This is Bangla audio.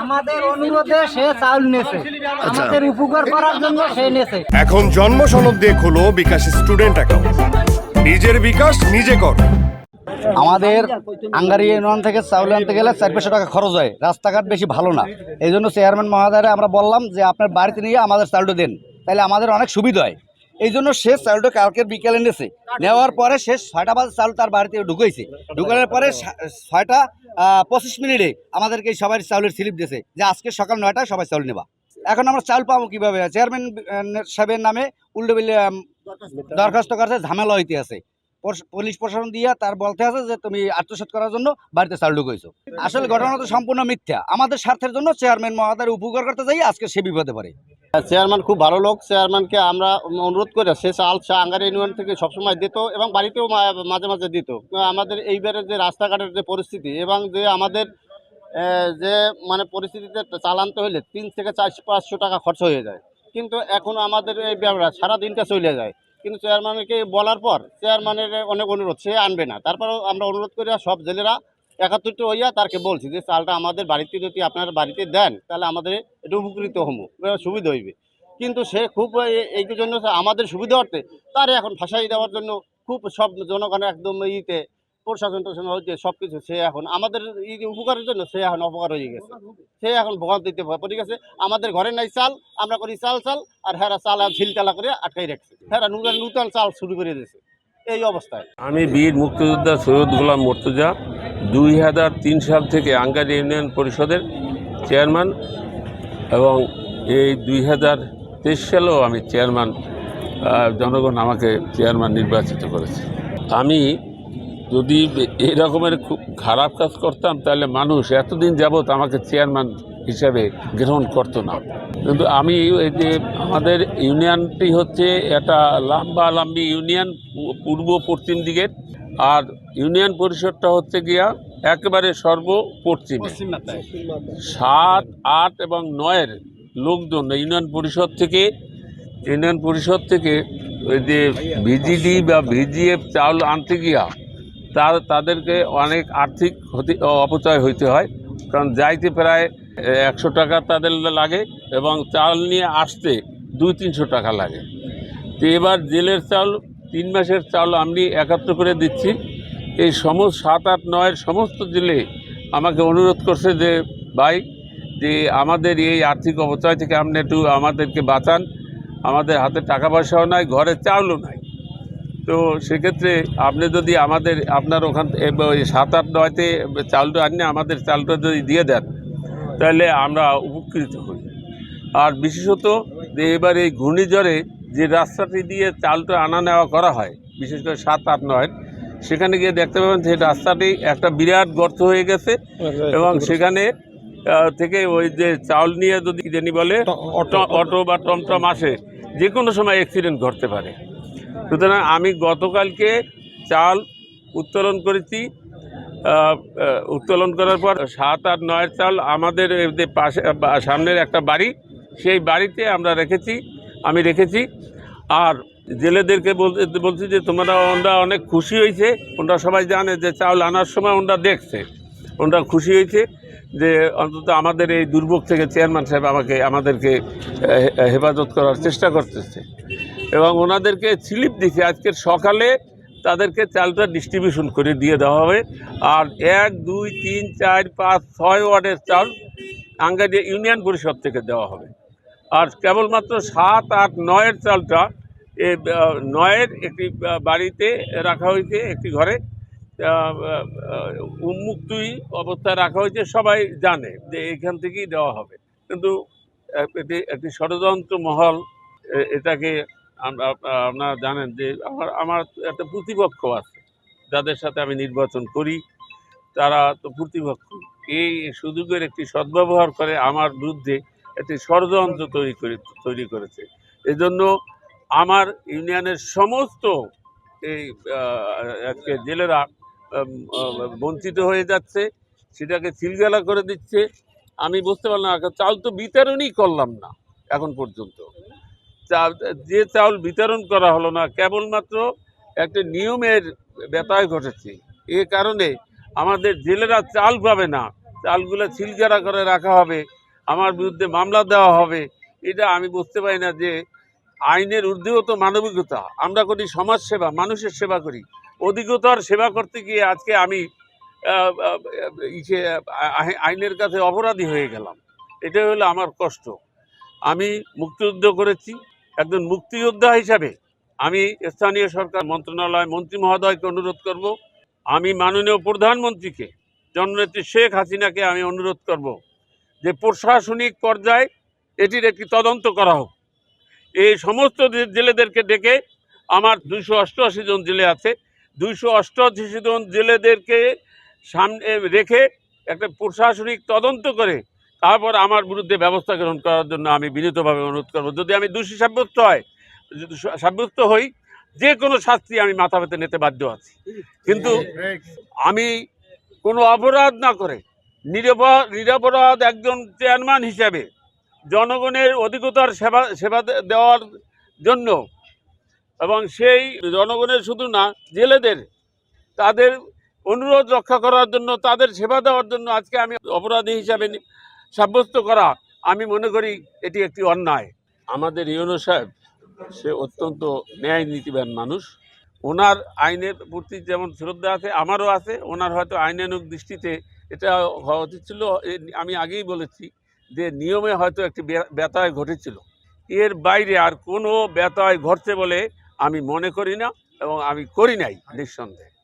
আমাদের অনুরোধে সে চাউল নেছে। আচ্ছা। আমাদের উপকার করার জন্য সে নেছে। এখন জন্ম সনদ দিয়ে খোলো বিকাশ স্টুডেন্ট অ্যাকাউন্ট। নিজের বিকাশ নিজে কর। আমাদের আঙ্গারি ইউনিয়ন থেকে চাউল আনতে গেলে চার পাঁচশো টাকা খরচ হয়। রাস্তাঘাট বেশি ভালো না। এই জন্য চেয়ারম্যান মহোদয় আমরা বললাম যে আপনার বাড়িতে নিয়ে আমাদের চাউলটা দেন। তাহলে আমাদের অনেক সুবিধা হয়। এই জন্য শেষ চাউলটা কালকে বিকেলে নেছে নেওয়ার পরে শেষ ছয়টা বাজে চাউল তার বাড়িতে ঢুকেছে ঢুকানোর পরে ছয়টা আহ, পঁচিশ মিনিটে আমাদেরকে সবাই চাউলের স্লিপ দিয়েছে যে আজকে সকাল নয়টায় সবাই চাউল নেবা। এখন আমরা চাল পাবো কীভাবে? চেয়ারম্যান সাহেবের নামে উল্টো দরখাস্ত করছে ঝামেলা হইতে আছে। পুলিশ প্রশাসন দিয়া তার বলতে আছে যে তুমি আত্মসাৎ করার জন্য বাড়িতে চাল ঢুকাইছো আসলে ঘটনা তো সম্পূর্ণ মিথ্যা। আমাদের স্বার্থের জন্য চেয়ারম্যান মহাদার উপকার করতে যাই, আজকে সে বিপদে পড়ে। চেয়ারম্যান খুব ভালো লোক, চেয়ারম্যানকে আমরা অনুরোধ করে, সে চাল চা আঙ্গার ইউনিয়ন থেকে সবসময় দিত এবং বাড়িতেও মাঝে মাঝে দিত। আমাদের এইবারে যে রাস্তাঘাটের যে পরিস্থিতি এবং যে আমাদের যে মানে পরিস্থিতিতে চাল আনতে হলে তিন থেকে চারশো পাঁচশো টাকা খরচ হয়ে যায়। কিন্তু এখন আমাদের এই ব্যবহার সারা দিনটা চলে যায়। কিন্তু চেয়ারম্যানকে বলার পর চেয়ারম্যানের অনেক অনুরোধ, সে আনবে না। তারপরও আমরা অনুরোধ করি সব জেলেরা একাত্তরটা হইয়া তারকে বলছি যে, চালটা আমাদের বাড়িতে যদি আপনার বাড়িতে দেন, তাহলে আমাদের একটু উপকৃত হব সুবিধা হইবে। কিন্তু সে খুব এই জন্য আমাদের সুবিধা অর্থে তার এখন ফাঁসাই দেওয়ার জন্য খুব সব জনগণ একদম ইতে প্রশাসন টশাসন হচ্ছে সব কিছু সে এখন আমাদের উপকারের জন্য সে এখন অপকার হয়ে গেছে। সে এখন ভোগান দিতে পড়ে গেছে। আমাদের ঘরে নাই চাল, আমরা করি চাল চাল, আর হেরা চাল আর ঝিলটালা করে আটকাই রাখছে। হেরা নূতন নূতন চাল শুরু করে দিয়েছে। এই অবস্থায়। আমি বীর মুক্তিযোদ্ধা সৈয়দ গোলাম মর্তুজা, দুই হাজার তিন সাল থেকে আঙ্গারি ইউনিয়ন পরিষদের চেয়ারম্যান এবং এই দুই হাজার তেইশ সালেও আমি চেয়ারম্যান জনগণ আমাকে চেয়ারম্যান নির্বাচিত করেছে। আমি যদি এরকমের খুব খারাপ কাজ করতাম তাহলে মানুষ এতদিন যাবৎ আমাকে চেয়ারম্যান হিসাবে গ্রহণ করতো না। কিন্তু আমি এই যে আমাদের ইউনিয়নটি হচ্ছে একটা লম্বা লম্বি ইউনিয়ন পূর্ব পশ্চিম দিকের। আর ইউনিয়ন পরিষদটা হচ্ছে গিয়া একেবারে সর্ব পশ্চিমে সাত আট এবং নয়ের লোকজন ইউনিয়ন পরিষদ থেকে ইউনিয়ন পরিষদ থেকে ওই যে ভিজিডি বা ভিজিএফ চাউল আনতে গিয়া তা তাদেরকে অনেক আর্থিক ক্ষতি অপচয় হইতে হয়। কারণ যাইতে প্রায় একশো টাকা তাদের লাগে এবং চাল নিয়ে আসতে দুই, তিনশো টাকা লাগে। তো এবার জেলের চাল, তিন মাসের চাল আমি একাত্র করে দিচ্ছি। এই সমস্ত সাত, আট, নয়ের সমস্ত জেলে আমাকে অনুরোধ করছে যে, ভাই, যে আমাদের এই আর্থিক অপচয় থেকে আপনি একটু আমাদেরকে বাঁচান। আমাদের হাতে টাকা পয়সাও নাই, ঘরে চাউলও নাই। তো সেক্ষেত্রে আপনি যদি আমাদের আপনার ওখান সাত আট নয়তে চালটা আনিয়ে আমাদের চালটা যদি দিয়ে দেন তাহলে আমরা উপকৃত হই। আর বিশেষত যে এবার এই ঘূর্ণিঝড়ে যে রাস্তাটি দিয়ে চালটা আনা নেওয়া করা হয় বিশেষ করে সাত আট নয় সেখানে গিয়ে দেখতে পাবেন যে রাস্তাটি একটা বিরাট গর্ত হয়ে গেছে এবং সেখানে থেকে ওই যে চাউল নিয়ে যদি জানি বলে অটো। অটো বা টমটম আসে যে কোনো সময় অ্যাক্সিডেন্ট ঘটতে পারে। সুতরাং আমি গতকালকে চাল উত্তোলন করেছি উত্তোলন করার পর সাত আর নয়ের চাল আমাদের পাশে সামনের একটা বাড়ি, সেই বাড়িতে আমরা রেখেছি, আমি রেখেছি। আর জেলেদেরকে বলছি যে তোমরা ওনরা অনেক খুশি হয়েছে, ওনরা সবাই জানে যে চাউল আনার সময় ওনরা দেখছে, ওনরা খুশি হয়েছে যে অন্তত আমাদের এই দুর্ভোগ থেকে চেয়ারম্যান সাহেব আমাকে, আমাদেরকে হেফাজত করার চেষ্টা করতেছে। এবং ওনাদেরকে স্লিপ দিচ্ছে আজকের সকালে তাদেরকে চালটা ডিস্ট্রিবিউশন করে দিয়ে দেওয়া হবে। আর এক, দুই, তিন, চার, পাঁচ, ছয় ওয়ার্ডের চাল আঙ্গারি ইউনিয়ন পরিষদ থেকে দেওয়া হবে। আর কেবলমাত্র সাত, আট, নয়ের চালটা এ নয়ের একটি বাড়িতে রাখা হয়েছে, একটি ঘরে। উন্মুক্তই অবস্থায় রাখা হয়েছে, সবাই জানে যে এখান থেকেই দেওয়া হবে। কিন্তু এটি একটি ষড়যন্ত্র মহল এটাকে আপনারা জানেন যে আমার আমার একটা প্রতিপক্ষ আছে, যাদের সাথে আমি নির্বাচন করি, তারা তো প্রতিপক্ষ। এই সুযোগের একটি সদ্ব্যবহার করে আমার বিরুদ্ধে একটি ষড়যন্ত্র তৈরি করে, তৈরি করেছে। এজন্য আমার ইউনিয়নের সমস্ত এই আজকে জেলেরা বঞ্চিত হয়ে যাচ্ছে, সেটাকে সিলগালা করে দিচ্ছে। আমি বুঝতে পারলাম চাল তো বিতরণই করলাম না, এখন পর্যন্ত। যে চাউল বিতরণ করা হলো না, কেবলমাত্র একটা নিয়মের ব্যতয় ঘটেছে। এ কারণে আমাদের জেলেরা চাল পাবে না। চালগুলো ছিলগারা করে রাখা হবে, আমার বিরুদ্ধে মামলা দেওয়া হবে। এটা আমি বুঝতে পারি না যে আইনের ঊর্ধ্বেও মানবিকতা, আমরা করি সমাজ সেবা মানুষের সেবা করি। অধিকতর সেবা করতে গিয়ে আজকে আমি আইনের কাছে অপরাধী হয়ে গেলাম। এটাই হলো আমার কষ্ট। আমি মুক্তিযুদ্ধ করেছি একজন মুক্তিযোদ্ধা হিসাবে আমি স্থানীয় সরকার মন্ত্রণালয় মন্ত্রী মহোদয়কে অনুরোধ করব। আমি মাননীয় প্রধানমন্ত্রীকে, জননেত্রী শেখ হাসিনাকে আমি অনুরোধ করব যে প্রশাসনিক পর্যায়ে এটির একটি তদন্ত করা হোক। এই সমস্ত জেলেদেরকে ডেকে আমার দুইশো অষ্টআশি জন জেলে আছে। দুইশো অষ্টআশি জন জেলেদেরকে সামনে রেখে একটা প্রশাসনিক তদন্ত করে তারপর আমার বিরুদ্ধে ব্যবস্থা গ্রহণ করার জন্য আমি বিনীতভাবে অনুরোধ করব। যদি আমি দোষী সাব্যস্ত হয়, যদি সাব্যস্ত হই, যে কোনো শাস্তি আমি মাথা পেতে নিতে বাধ্য আছি। কিন্তু আমি কোনো অপরাধ না করে নিরপরাধ নিরপরাধ একজন চেয়ারম্যান হিসাবে জনগণের অধিকতার সেবা সেবা দেওয়ার জন্য এবং সেই জনগণের শুধু না, জেলেদের তাদের অনুরোধ রক্ষা করার জন্য, তাদের সেবা দেওয়ার জন্য আজকে আমি অপরাধী হিসাবে সাব্যস্ত করা আমি মনে করি এটি একটি অন্যায়। আমাদের ইউনো সাহেব সে অত্যন্ত ন্যায় নীতিবান মানুষ। ওনার আইনের প্রতি যেমন শ্রদ্ধা আছে আমারও আছে। ওনার হয়তো আইনানুক দৃষ্টিতে এটা হওয়া উচিত ছিল। আমি আগেই বলেছি যে নিয়মে হয়তো একটি ব্যতয় ঘটেছিল। এর বাইরে আর কোনো ব্যতয় ঘটছে বলে আমি মনে করি না এবং আমি করি নাই নিঃসন্দেহে।